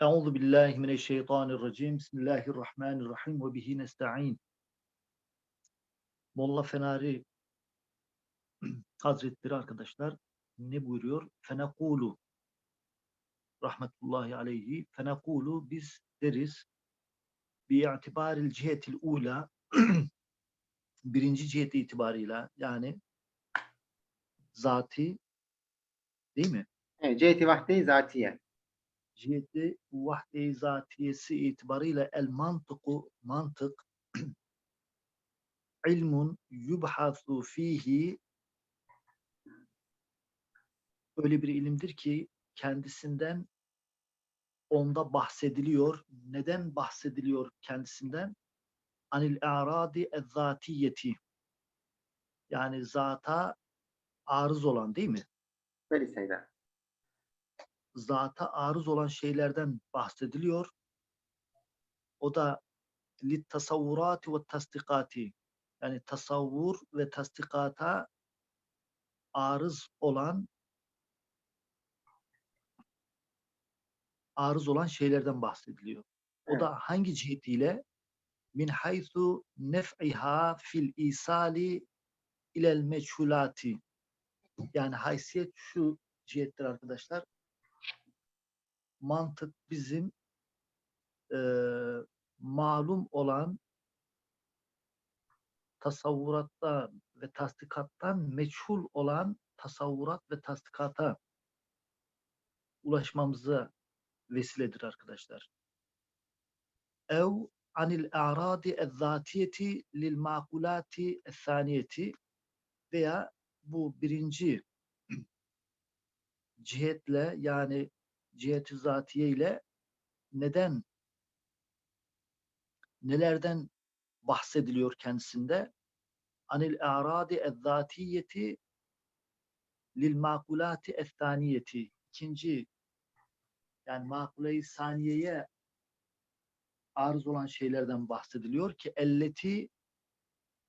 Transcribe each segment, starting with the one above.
Euzu billahi mineşşeytanirracim. Bismillahirrahmanirrahim ve bihi nestaîn. Molla Fenari Hazretleri arkadaşlar ne buyuruyor? Fenekulu rahmetullahi aleyhi fenekulu biz deriz bi itibaril cihetil ula birinci cihet itibarıyla yani zati değil mi? Evet, ciheti vahde-i zatiye. Ciheti vahde-i zatiyesi itibarıyla el mantıku mantık ilmun yubhasu fihi öyle bir ilimdir ki kendisinden onda bahsediliyor. Neden bahsediliyor kendisinden? Anil aradi ezzatiyeti yani zata arız olan değil mi? Böyle şeyler. Zata arız olan şeylerden bahsediliyor. O da lit tasavvurati ve tasdikati yani tasavvur ve tasdikata arız olan arız olan şeylerden bahsediliyor. O Evet. da hangi cihetiyle min haythu nef'iha fil isali ilel meçhulati yani haysiyet şu cihettir arkadaşlar mantık bizim e, malum olan tasavvuratta ve tasdikattan meçhul olan tasavvurat ve tasdikata ulaşmamıza vesiledir arkadaşlar. Ev anil a'radi ezzatiyeti lil makulati ethaniyeti veya bu birinci cihetle yani ciheti zatiye ile neden nelerden bahsediliyor kendisinde? Anil a'radi ezzatiyeti lil makulati ethaniyeti. İkinci yani makule-i saniyeye arız olan şeylerden bahsediliyor ki elleti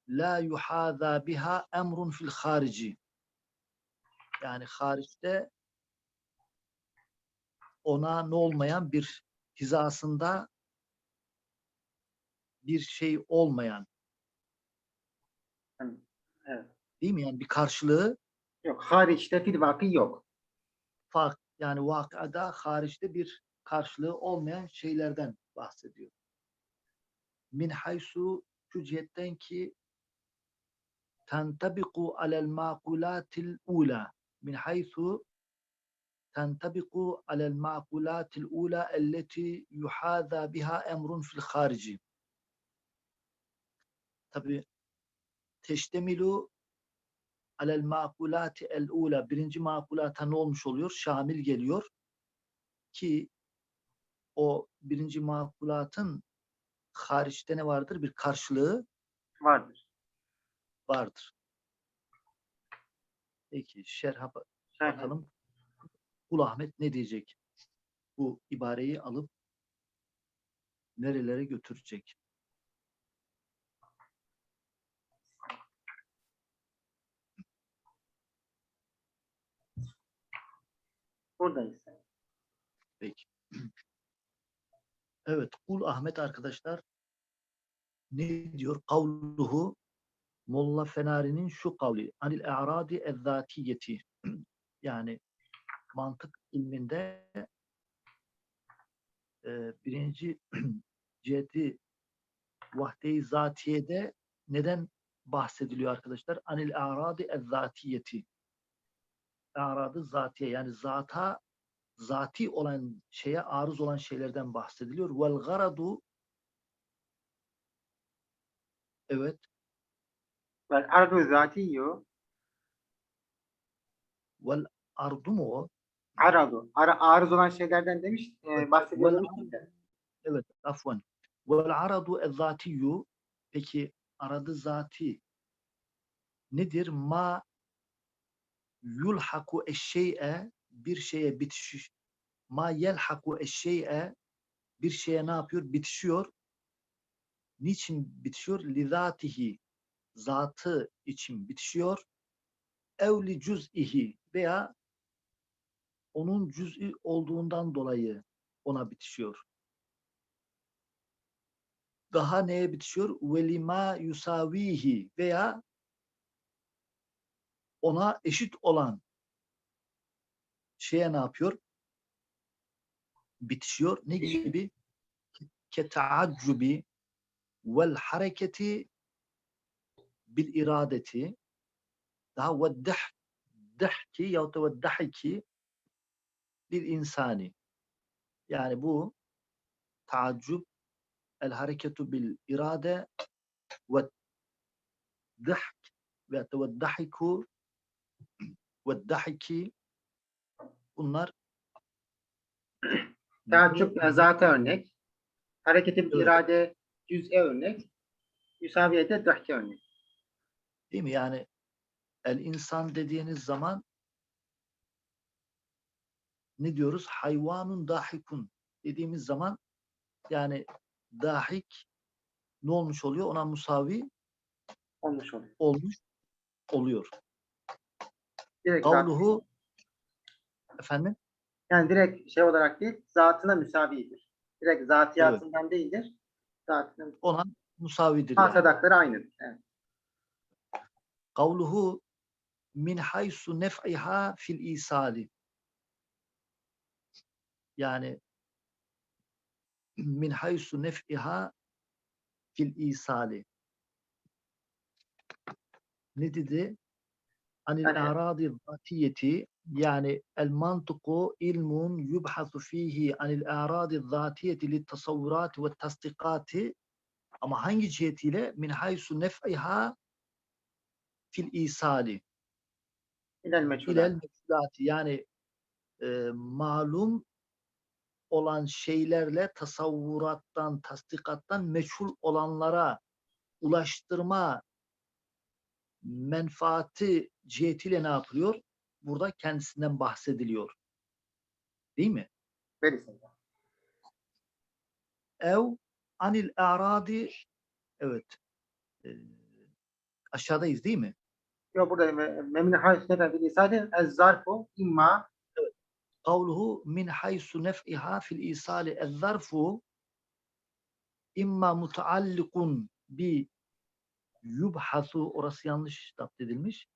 la yuhaza biha emrun fil harici. Yani hariçte ona ne olmayan bir hizasında bir şey olmayan evet. değil mi? Yani bir karşılığı Yok, hariçte fil vakı yok. fark yani vakada hariçte bir karşılığı olmayan şeylerden bahsediyor. Min haysu şu cihetten ki tentabiku alel makulatil ula min haysu tentabiku alel makulatil ula elleti yuhada biha emrun fil harici tabi teştemilu alel makulati el ula birinci makulata ne olmuş oluyor? Şamil geliyor ki o birinci makulatın hariçte ne vardır? Bir karşılığı Vardır. vardır. Peki şerha ba- Şerh bakalım. Kul Ahmet ne diyecek? Bu ibareyi alıp nerelere götürecek? Buradayız. Peki. Evet, Kul Ahmet arkadaşlar ne diyor? Kavluhu Molla Fenari'nin şu kavli. Anil e'radi ezzatiyeti. Yani mantık ilminde e, birinci ciheti vahde-i zatiyede neden bahsediliyor arkadaşlar? Anil e'radi ezzatiyeti. E'radı zatiye yani zata zati olan şeye arız olan şeylerden bahsediliyor. Vel garadu evet Vel ardu zatiyyu vel ardu mu o? Aradu. Ara, arız olan şeylerden demiş, e, Evet, bahsediyor vel- demiştim de. Evet, afwan. Vel aradu ezzatiyyu peki aradı zati nedir? Ma yulhaku eşşey'e bir şeye bitiş ma yelhaku eşşey'e bir şeye ne yapıyor? Bitişiyor. Niçin bitişiyor? Lizatihi zatı için bitişiyor. Evli cüz'ihi veya onun cüz'i olduğundan dolayı ona bitişiyor. Daha neye bitişiyor? Velima yusavihi veya ona eşit olan şeye ne yapıyor? Bitişiyor. Ne gibi? Keta'accubi vel hareketi bil iradeti daha ve dah dahki yahut da ve dahiki lil insani. Yani bu taaccub el hareketu bil irade ve dahk ve dahiku ve dahiki bunlar Taaccüp e, zata örnek. Hareketi bir Evet. irade cüz'e örnek. Müsaviyete dahke örnek. Değil mi? Yani el insan dediğiniz zaman ne diyoruz? Hayvanun dahikun dediğimiz zaman yani dahik ne olmuş oluyor? Ona musavi Olmuş oluyor. olmuş oluyor. Direkt Kavluhu efendim yani direkt şey olarak değil, zatına müsavidir. Direkt zatiyatından değildir. Zatına ona musavidir. yani. Hasadakları aynıdır. Evet. Kavluhu min haysu nef'iha fil isali. Yani min haysu nef'iha fil isali. Ne dedi? Anil Yani- a'radi zatiyeti yani el mantıku ilmun yubhasu fihi anil a'radi zatiyeti lit tasavvurati ve tasdikati ama hangi cihetiyle? Min haysu nef'iha fil isali. İlel meçhulati yani e, malum olan şeylerle tasavvurattan, tasdikattan meçhul olanlara ulaştırma menfaati cihetiyle ne yapılıyor? Burada kendisinden bahsediliyor. Değil mi? Verirsin. Ev anil a'radi evet e, aşağıdayız değil mi? Yok burada me- memin hayus neden bir isade ez zarfu imma Kavluhu min haysu nef'iha fil isali ezzarfu imma mutaallikun bi yubhasu orası yanlış tapt edilmiş.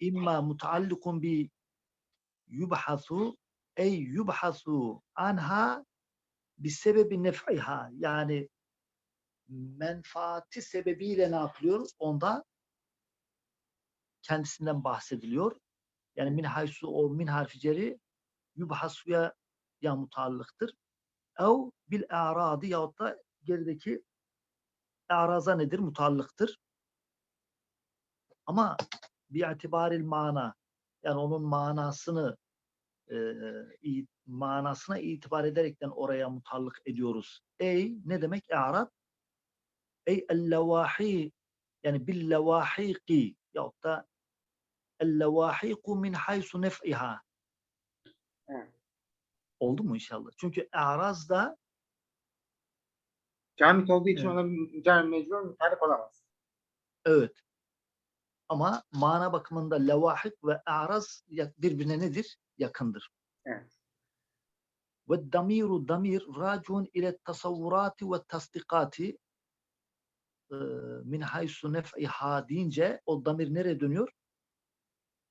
İmma mutaallikun bi yubhasu ey yubhasu anha bir sebebi nef'iha yani menfaati sebebiyle ne yapılıyor? Onda kendisinden bahsediliyor. Yani min haysu o min harfi ceri yubhasuya ya mutallıktır. Ev bil a'radi yahut da gerideki a'raza nedir? Mutallıktır. Ama bir itibaril mana yani onun manasını e, manasına itibar ederekten oraya mutallık ediyoruz. Ey ne demek i'rad? Ey el-levahi yani bil levahiqi yahut da el-levahiqu min haysu nef'iha. Oldu mu inşallah? Çünkü i'raz da Camit olduğu için Evet. ona mücar mecbur mütarif olamaz. evet. Ama mana bakımında levahik ve i'raz ya- birbirine nedir? Yakındır. Evet. Ve damiru damir racun ile tasavvurati ve tasdikati min haysu nef'iha deyince o damir nereye dönüyor?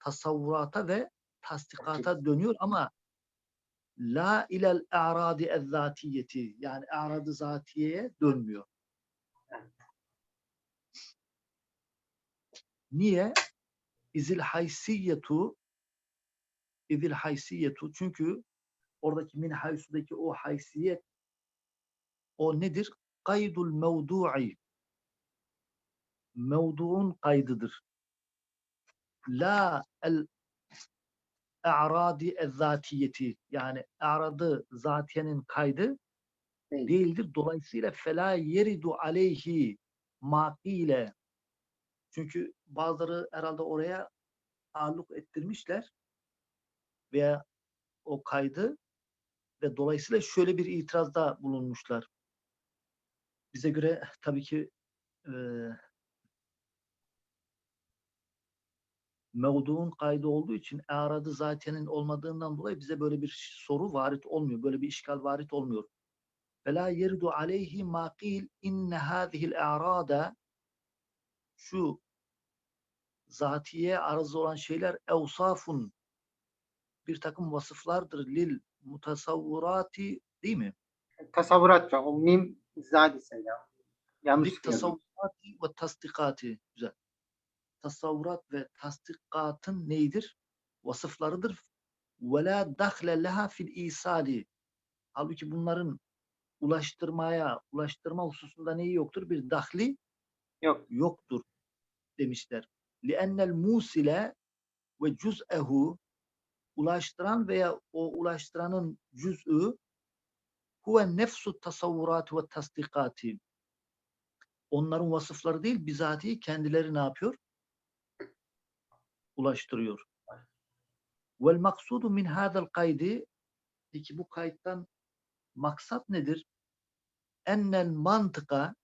Tasavvurata ve tasdikata dönüyor ama la ilel a'radi ezzatiyeti yani a'radı zatiyeye dönmüyor. Niye? İzil haysiyetu izil haysiyetu çünkü oradaki min haysudaki o haysiyet o nedir? Kaydul mevdu'i mevduun kaydıdır. La el a'radi ezzatiyeti yani a'radı zatiyenin kaydı Değil. değildir. Dolayısıyla fela yeridu aleyhi makile çünkü bazıları herhalde oraya ağırlık ettirmişler veya o kaydı ve dolayısıyla şöyle bir itirazda bulunmuşlar. Bize göre tabii ki e, mevduun kaydı olduğu için e, aradı zatenin olmadığından dolayı bize böyle bir soru varit olmuyor. Böyle bir işgal varit olmuyor. Fela yerdu aleyhi ma qil inne hazihil a'rada şu zatiye arız olan şeyler evsafun bir takım vasıflardır lil mutasavvurati değil mi? Tasavvurat o mim zadi ya. Yanlış tasavvurati ve tasdikati. Güzel Tasavvurat ve tasdikatın neydir? Vasıflarıdır. Ve la dahle leha fil isali. Halbuki bunların ulaştırmaya, ulaştırma hususunda neyi yoktur? Bir dahli Yok. yoktur demişler. لِأَنَّ الْمُوسِلَ ve cüz'ehu ulaştıran veya o ulaştıranın cüz'ü huve nefsu tasavvurat ve tasdikati. Onların vasıfları değil, bizatihi kendileri ne yapıyor? Ulaştırıyor. Vel maksudu min hadal kaydi peki bu kayıttan maksat nedir? Ennel mantıka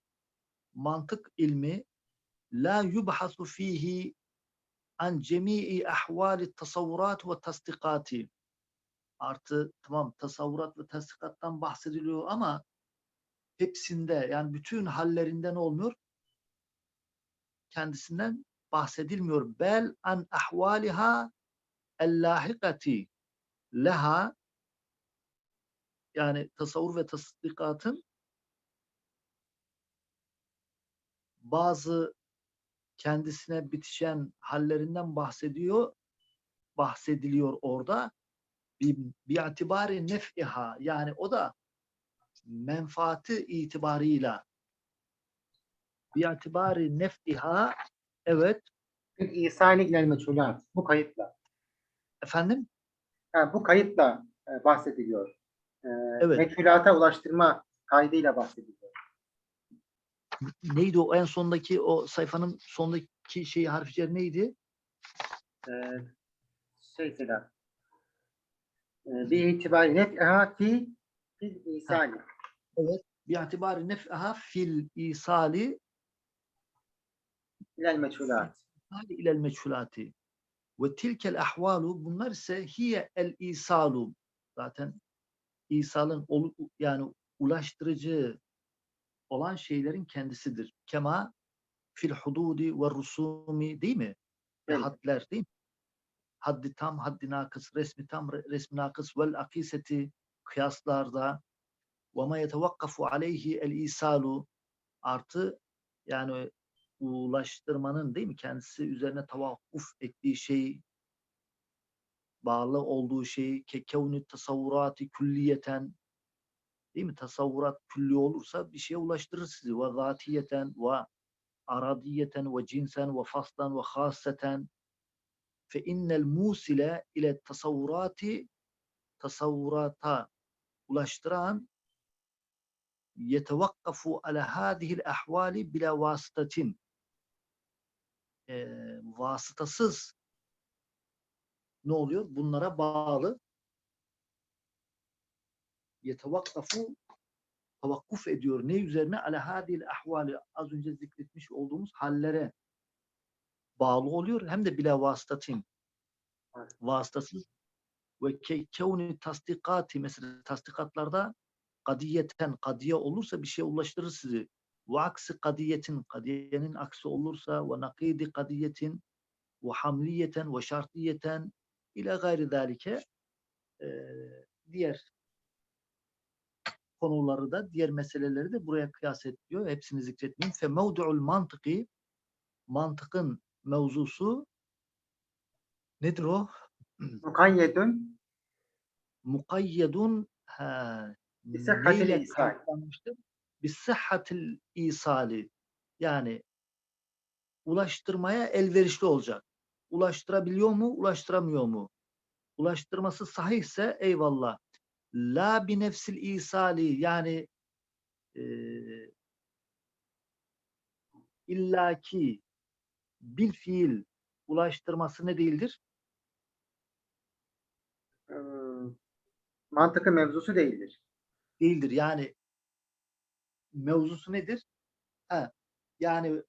mantık ilmi la yubhasu fihi an cemii ahvali tasavvurat ve tasdikati. Artı tamam tasavvurat ve tasdikattan bahsediliyor ama hepsinde yani bütün hallerinden olmuyor. Kendisinden bahsedilmiyor. Bel an ahvaliha ellahikati leha yani tasavvur ve tasdikatın bazı kendisine bitişen hallerinden bahsediyor, bahsediliyor orada. İtibari nef'iha yani o da menfaati itibarıyla bir itibari nef'iha evet Fil isali ilel meçhulat. Bu kayıtla. efendim Ha, bu kayıtla e, bahsediliyor. E, Evet. Meçhulata ulaştırma kaydıyla bahsediliyor. neydi o en sondaki o sayfanın sondaki şeyi harfleri neydi? E, şey Sedat. E, bir itibari nef'iha fi fil isali. Bir itibari nef'iha fil isali İlel meçhulat. hali ilel meçhulati ve tilkel ahvalu bunlar ise hiye el isalu zaten isalın olu- yani ulaştırıcı olan şeylerin kendisidir. Kema fil hududi ve rusumi değil mi? Ve Evet. hadler değil mi? Haddi tam, haddi nakıs, resmi tam, re- resmi nakıs vel akiseti kıyaslarda ve ma yetevakkafu aleyhi el isalu artı yani ulaştırmanın değil mi kendisi üzerine tavakkuf ettiği şey bağlı olduğu şey kekevni tasavvurati külliyeten değil mi? Tasavvurat külli olursa bir şeye ulaştırır sizi. Ve zatiyeten ve aradiyeten ve cinsen ve faslan ve haseten fe innel musile ile tasavvurati tasavvurata ulaştıran yetevakkafu ala hadihil ahvali bila vasıtatin Eee, vasıtasız ne oluyor? Bunlara bağlı yetevakkafu tavakkuf ediyor. Ne üzerine? Ala hadil ahvali az önce zikretmiş olduğumuz hallere bağlı oluyor. Hem de bila vasıtatin vasıtasız ve ke- kevni tasdikati mesela tasdikatlarda kadiyeten kadiye olursa bir şeye ulaştırır sizi. Ve aksi kadiyetin kadiyenin aksi olursa ve nakidi kadiyetin ve hamliyeten ve şartiyeten ila gayri zalike eee, diğer konuları da diğer meseleleri de buraya kıyas ediyor. Hepsini zikretmeyeyim. Fe mevdu'ul mantıki mantıkın mevzusu nedir o? Mukayyedün Mukayyedun ha, neyle isal. Kayıtlanmıştır? Bisihhatil isali yani ulaştırmaya elverişli olacak. Ulaştırabiliyor mu, ulaştıramıyor mu? Ulaştırması sahihse eyvallah. La bi nefsil isali yani eee illaki bil fiil ulaştırması ne değildir? e, mantıkı mevzusu değildir. Değildir. Yani mevzusu nedir? Ha, yani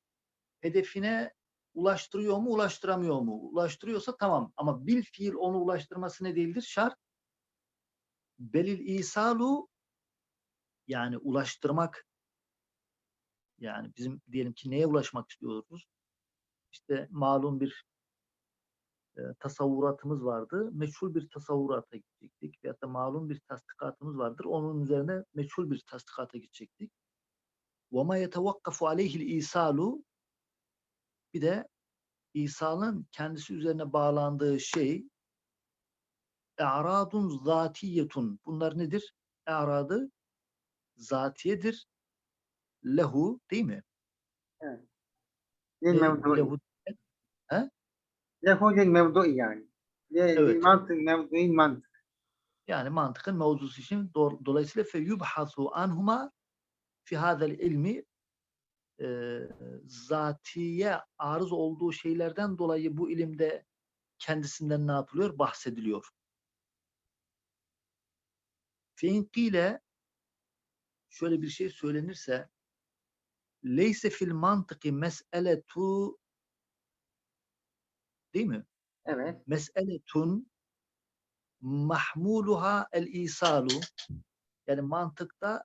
hedefine ulaştırıyor mu, ulaştıramıyor mu? Ulaştırıyorsa tamam. Ama bil fiil onu ulaştırması ne değildir? Şart. Belil isalu yani ulaştırmak yani bizim diyelim ki neye ulaşmak istiyoruz? İşte malum bir e, tasavvuratımız vardı. Meçhul bir tasavvurata gidecektik. Veyahut da malum bir tasdikatımız vardır. Onun üzerine meçhul bir tasdikata gidecektik. وَمَا يَتَوَقَّفُ عَلَيْهِ الْاِيسَالُ Bir de İsa'nın kendisi üzerine bağlandığı şey e'radun zatiyetun. Bunlar nedir? E'radı zatiyedir. Lehu değil mi? Lil E, mevdu'i. lehu Lehu lil mevdu'i yani. Ve Evet. lil mantık mevdu'in mantık. yani mantıkın mevzusu için do- dolayısıyla fe yubhasu anhuma fi hadal ilmi e, zatiye arız olduğu şeylerden dolayı bu ilimde kendisinden ne yapılıyor? Bahsediliyor. Feinkile şöyle bir şey söylenirse leyse fil mantıki mes'eletu değil mi? Evet. Mes'eletun mahmuluha el isalu yani mantıkta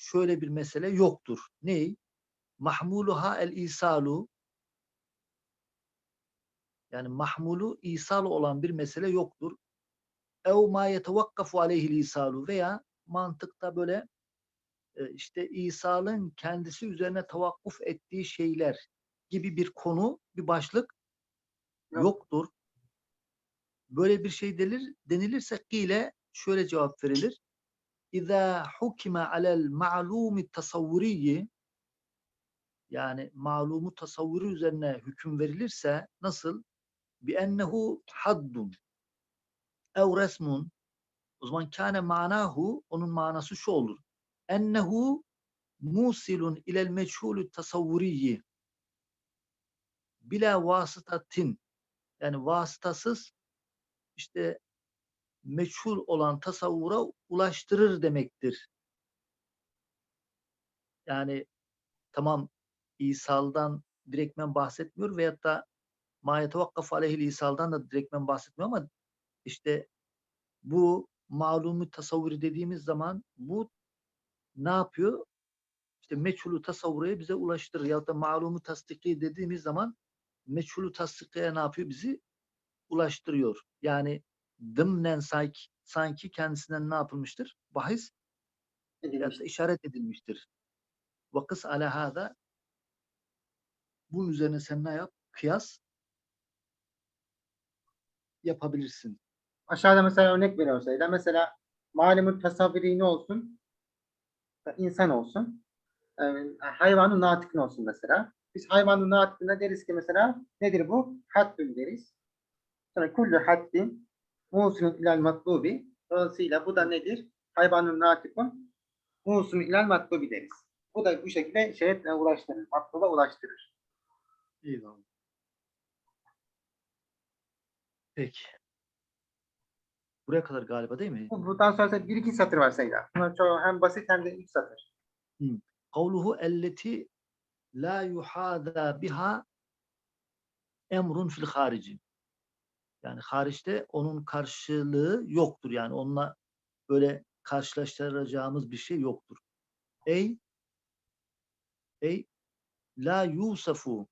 şöyle bir mesele yoktur. Ney? Mahmuluha el isalu yani mahmulu isalı olan bir mesele yoktur. Ev ma yetevakkafu aleyhil isalu veya mantıkta böyle e, işte İsa'nın kendisi üzerine tavakkuf ettiği şeyler gibi bir konu, bir başlık Yok. yoktur. Böyle bir şey denilir, denilirse kile şöyle cevap verilir. İza hukime alel ma'lumi tasavvuriyi yani malumu tasavvuru üzerine hüküm verilirse nasıl? Ennehu haddun ev resmun o zaman kâne manahu onun manası şu olur. Ennehu musilun ilel meçhulü tasavvuriyi bila vasıtatin yani vasıtasız işte meçhul olan tasavvura ulaştırır demektir. Yani tamam İsal'dan direktmen bahsetmiyor veyahut da ma yetevakkaf aleyhil İsal'dan da direktmen bahsetmiyor ama işte bu malumu tasavvuri dediğimiz zaman bu ne yapıyor? İşte meçhulü tasavvuraya bize ulaştırır. Ya da malumu tasdiki dediğimiz zaman meçhulü tasdikiye ne yapıyor? Bizi ulaştırıyor. Yani dımnen sanki, sanki kendisinden ne yapılmıştır? Bahis ya Edilmiş. da işaret edilmiştir. Vakıs ala hada bunun üzerine sen ne yap? Kıyas yapabilirsin. Aşağıda mesela örnek veriyor sayıda. Mesela malumun tasavvuri ne olsun? İnsan olsun. Hayvanın natıkın olsun mesela. Biz hayvanın natıkına deriz ki mesela nedir bu? Haddün deriz. Sonra kullu haddin musulun ilal matlubi. Dolayısıyla bu da nedir? Hayvanın natıkın musulun ilal matlubi deriz. Bu da bu şekilde şeye ulaştırır. Matluba ulaştırır. Eyvallah. Peki. Buraya kadar galiba değil mi? Bu- Buradan sonra bir iki satır var sayıda. Bunlar çok hem basit hem de üç satır. Kavluhu elleti la yuhada biha emrun fil harici. Yani hariçte onun karşılığı yoktur. Yani onunla böyle karşılaştıracağımız bir şey yoktur. Ey ey la yusafu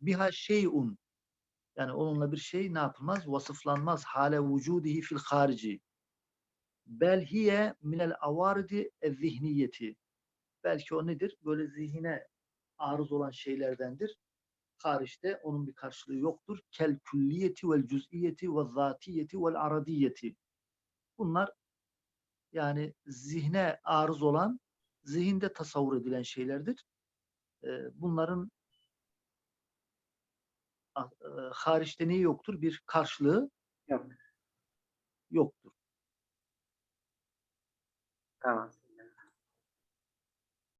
biha şeyun yani onunla bir şey ne yapılmaz? Vasıflanmaz. Hale vücudihi fil harici. Bel hiye minel avaridi zihniyeti. Belki o nedir? Böyle zihine arız olan şeylerdendir. Hariçte onun bir karşılığı yoktur. Kel külliyeti vel cüz'iyeti ve zatiyeti vel aradiyeti. Bunlar yani zihne arız olan, zihinde tasavvur edilen şeylerdir. Bunların hariçte neyi yoktur? Bir karşılığı Yok. yoktur. Tamam.